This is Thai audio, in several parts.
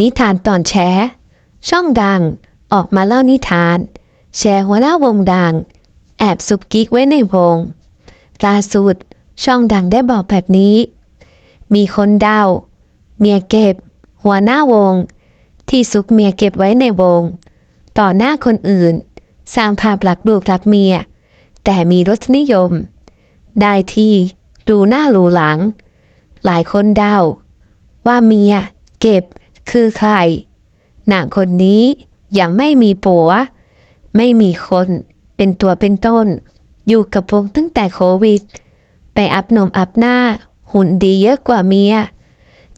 นิทานตอนแชร์ช่องดัง ออกมาเล่านิทาน แชร์หัวหน้าวงดัง แอบซุกกิ๊กไว้ในวงล่าสุด ช่องดังได้บอกแบบนี้ มีคนเดาเมียเก็บ หัวหน้าวง ที่ซุกเมียเก็บไว้ในวง ต่อหน้าคนอื่น สร้างภาพหลักลูกหลักเมีย แต่มีรสนิยม ได้ที่ดูหน้าหรูหลัง หลายคนเดาว่าเมียเก็บ คือใครนางคนนี้ยังไม่มีผัว ไม่มีคนเป็นตัวเป็นต้น อยู่กับวงตั้งแต่โควิด ไปอัพนมอัพหน้า หุ่นดีเยอะกว่าเมีย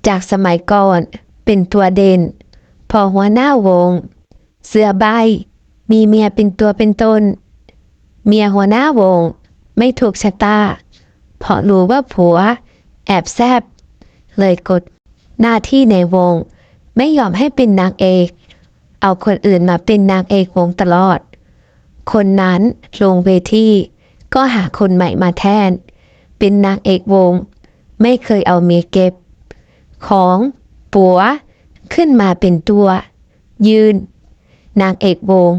จากสมัยก่อนเป็นตัวเด่น พอหัวหน้าวง เสื้อใบ มีเมียเป็นตัวเป็นตน เมียหัวหน้าวง ไม่ถูกชะตาเพราะรู้ว่าผัว แอบแซบเลยกดหน้าที่ในวง ไม่ยอมให้เป็นนางเอก เอาคนอื่นมาเป็นนางเอกวงตลอด คนนั้นลงเวทีก็หาคนใหม่มาแทน เป็นนางเอกวง ไม่เคยเอาเมียเก็บ ของปัวขึ้นมาเป็นตัว ยืน นางเอกวง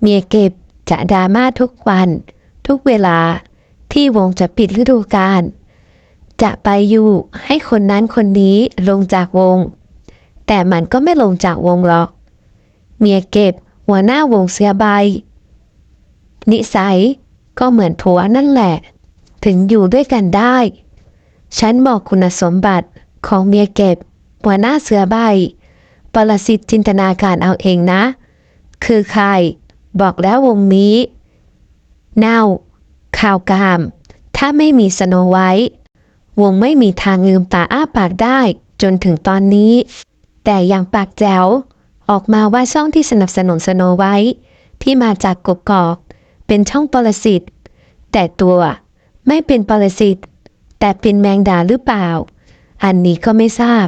เมียเก็บจะดราม่าทุกวัน ทุกเวลาที่วงจะปิดฤดูกาลจะไปอยู่ให้คนนั้นคนนี้ลงจากวง แต่มันก็ไม่ลงจากวงหรอก เมียเก็บหัวหน้าวงเสียใบ นิสัยก็เหมือนผัวนั่นแหละ ถึงอยู่ด้วยกันได้ ฉันบอกคุณสมบัติของเมียเก็บ หัวหน้าเสือใบ ปรสิตจินตนาการเอาเองนะ คือใคร บอกแล้ววงนี้ เน่า ข่าวกาม ถ้าไม่มีสโนไว้ วงไม่มีทางลืมตาอ้าปากได้จนถึงตอนนี้ แต่ยังปากแจ๋วออกมาว่าช่องที่สนับสนุนสโนไว้ ที่มาจากกกอก เป็นช่องปรสิตแต่ตัวไม่เป็นปรสิตแต่เป็นแมงดาหรือเปล่า อันนี้ก็ไม่ทราบ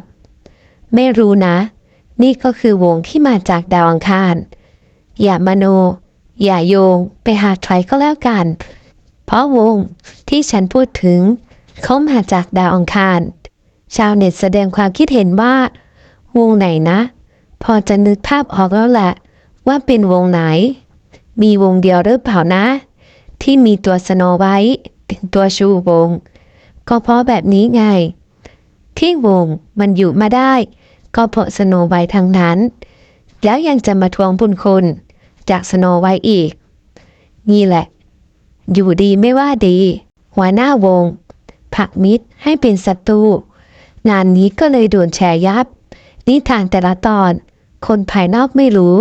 ไม่รู้นะ นี่ก็คือวงที่มาจากดาวอังคาร อย่ามโน อย่าโยงไปหาใครก็แล้วกัน เพราะวงที่ฉันพูดถึง เขามาจากดาวอังคาร ชาวเน็ตแสดงความคิดเห็นว่า วงไหนนะ พอจะนึกภาพออกแล้วแหละ ว่าเป็นวงไหน มีวงเดียวหรือเปล่านะ ที่มีตัวสโนไว้เป็นตัวชูวง ก็เพราะแบบนี้ไง ที่วงมันอยู่มาได้ ก็เพราะสโนไว้ทั้งนั้น แล้วยังจะมาทวงบุญคุณจากสโนไว้อีก นี่แหละ อยู่ดีไม่ว่าดี หัวหน้าวงผักมิตรให้เป็นศัตรูงานนี้ก็เลยโดนแชร์ยับ นิทานแต่ละตอน คนภายนอกไม่รู้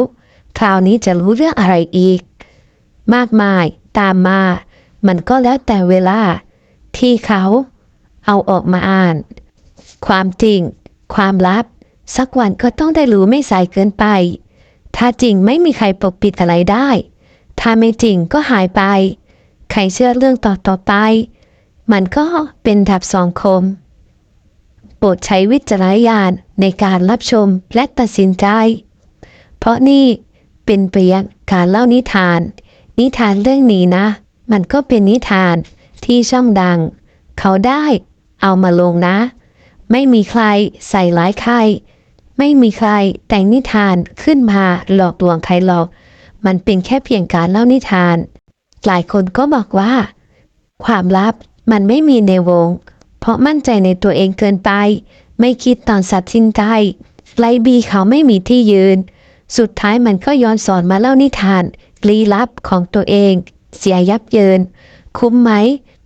คราวนี้จะรู้เรื่องอะไรอีก มากมายตามมา มันก็แล้วแต่เวลา ที่เขาเอาออกมาอ่าน ความจริง ความลับ สักวันก็ต้องได้รู้ไม่สายเกินไป ถ้าจริงไม่มีใครปกปิดอะไรได้ ถ้าไม่จริงก็หายไป ใครเชื่อเรื่องต่อต่อไป มันก็เป็นดับสองคม ปรดใช้วิจารณญาณในการรับชมและตัดสินใจ เพราะนี่เป็นเพียงการเล่านิทาน นิทานเรื่องนี้นะ มันก็เป็นนิทานที่ช่องดัง เขาได้เอามาลงนะ ไม่มีใครใส่ร้ายใคร ไม่มีใครแต่งนิทานขึ้นมาหลอกลวงใครหรอก มันเป็นแค่เพียงการเล่านิทาน หลายคนก็บอกว่า ความลับมันไม่มีในวง เพราะมั่นใจในตัวเองเกินไป ไม่คิดตอนสัตว์สินใจไลบีเขาไม่มีที่ยืน สุดท้ายมันก็ย้อนสอนมาเล่านิทานลี้ลับของตัวเอง เสียยับเยิน คุ้มไหม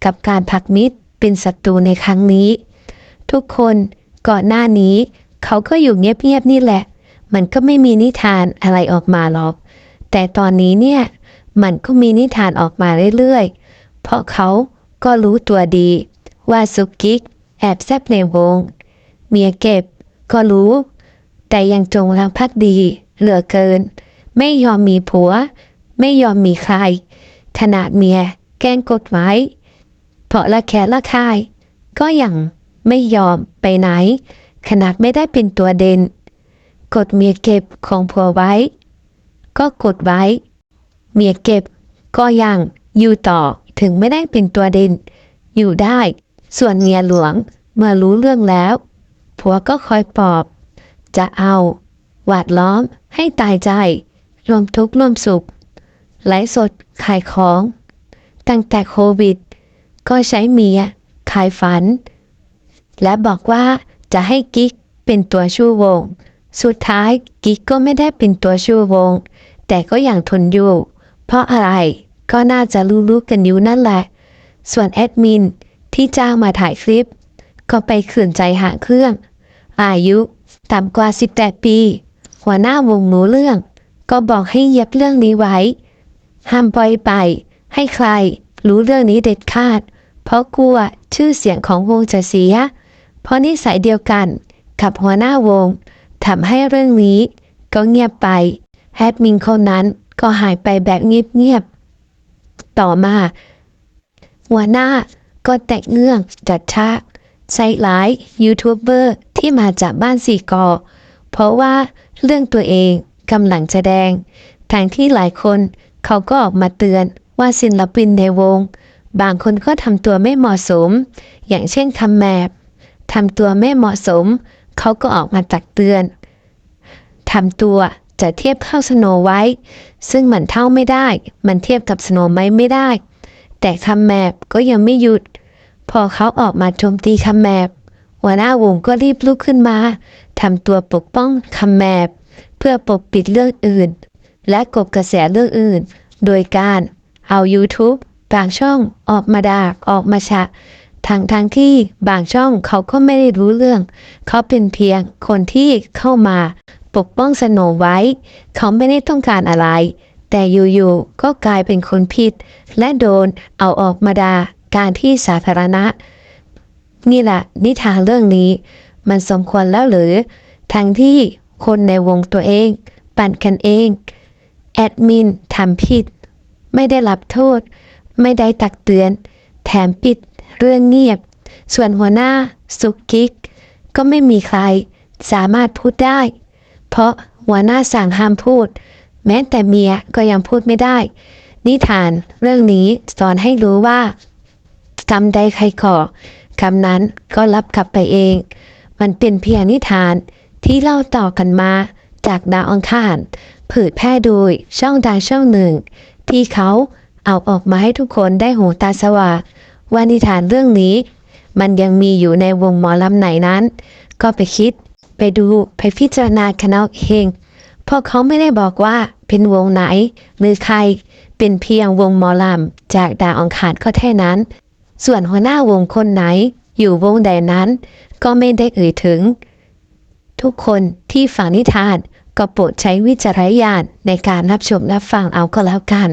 กับการผลักมิตรเป็นศัตรูในครั้งนี้ ทุกคนก่อนหน้านี้ เขาก็อยู่เงียบๆนี่แหละ มันก็ไม่มีนิทานอะไรออกมาหรอก แต่ตอนนี้เนี่ยมันก็มีนิทานออกมาเรื่อยๆ เพราะเขาก็รู้ตัวดี ว่าสุกิก แอบแซบในวง เมียเก็บ ก็รู้ แต่ยังจงรักภักดี เหลือเกิน ไม่ยอมมีผัว ไม่ยอมมีใคร ขนาดเมีย แกล้งกดไว้เพราะละแค่ละคาย ก็ยังไม่ยอมไปไหน ขนาดไม่ได้เป็นตัวเด่น กดเมียเก็บของผัวไว้ ก็กดไว้ เมียเก็บก็ยังอยู่ต่อถึงไม่ได้เป็นตัวเด่น อยู่ได้ ส่วนเมียหลวงเมื่อรู้เรื่องแล้ว ผัวก็คอยปอบ จะเอาหวาดล้อมให้ตายใจ รวมทุกข์รวมสุขไลสดขายของ ตั้งแต่โควิด ก็ใช้เมีย ขายฝัน และบอกว่าจะให้กิ๊กเป็นตัวชู้วง สุดท้ายกิ๊กก็ไม่ได้เป็นตัวชู้วง แต่ก็ยังทนอยู่ เพราะอะไรก็น่าจะรู้ๆกันอยู่นั่นแหละ ส่วนแอดมิน ที่จ้างมาถ่ายคลิป ก็ไปขืนใจหาเครื่อง อายุต่ำกว่า 18 ปี หัวหน้าวงรู้เรื่อง ก็บอกให้เย็บเรื่องนี้ไว้ ห้ามปล่อยไป ให้ใครรู้เรื่องนี้เด็ดขาด เพราะกลัวชื่อเสียงของวงจะเสีย เพราะนิสัยเดียวกันกับหัวหน้าวงทำให้เรื่องนี้ก็เงียบไปแอดมินคนนั้นก็หายไปแบบเงียบๆ ต่อมา หัวหน้า ก็แตกเงื่องจัดฉากใส่หลายยูทูบเบอร์ที่มาจากบ้านสี่กอ เพราะว่าเรื่องตัวเองกำลังจะแดงทางที่หลายคนเขาก็ออกมาเตือนว่าศิลปินในวง บางคนก็ทำตัวไม่เหมาะสม อย่างเช่นคำแมบทำตัวไม่เหมาะสม เขาก็ออกมาตักเตือนทำตัวจะเทียบเข้าสโนไว้ ซึ่งมันเท่าไม่ได้ มันเทียบกับสโนไม้ไม่ได้ แต่คำแมบก็ยังไม่หยุด พอเขาออกมาโจมตีคำแมบหัวหน้าวงก็รีบลุกขึ้นมาทำตัวปกป้องคำแมบ เพื่อปกปิดเรื่องอื่น และกบกระแสเรื่องอื่น โดยการเอา YouTube บางช่องออกมาด่าออกมาฉะทางทางที่บางช่องเขาก็ไม่ได้รู้เรื่อง เขาเป็นเพียงคนที่เข้ามาปกป้องสโนไว้ เขาไม่ได้ต้องการอะไร แต่อยู่ๆก็กลายเป็นคนผิด และโดนเอาออกมาด่า การที่สาธารณะ นี่แหละนิทานเรื่องนี้ มันสมควรแล้วหรือ ทั้งที่คนในวงตัวเอง ปั่นกันเอง แอดมินทำผิด ไม่ได้รับโทษ ไม่ได้ตักเตือน แถมปิดเรื่องเงียบ ส่วนหัวหน้าสุกกิก ก็ไม่มีใครสามารถพูดได้ เพราะหัวหน้าสั่งห้ามพูด แม้แต่เมียก็ยังพูดไม่ได้ นิทานเรื่องนี้สอนให้รู้ว่า คำใดใครขอคำนั้นก็รับกลับไปเอง มันเป็นเพียงนิทานที่เล่าต่อกันมาจากดาวอังคารเผยแพร่โดยช่องดังช่องหนึ่ง ที่เขาเอาออกมาให้ทุกคนได้หูตาสว่างว่านิทานเรื่องนี้ มันยังมีอยู่ในวงหมอลำไหนนั้น ก็ไปคิด ไปดูไปพิจารณากันเอาเองเพราะเขาไม่ได้บอกว่าเป็นวงไหน หรือใครเป็นเพียงวงหมอลำจากดาวอังคารก็แค่นั้น ส่วนหัวหน้าวงคนไหน อยู่วงใดนั้น ก็ไม่ได้เอ่ยถึง ทุกคนที่ฟังนิทานก็โปรดใช้วิจารณญาณในการรับชมรับฟังเอาก็แล้วกัน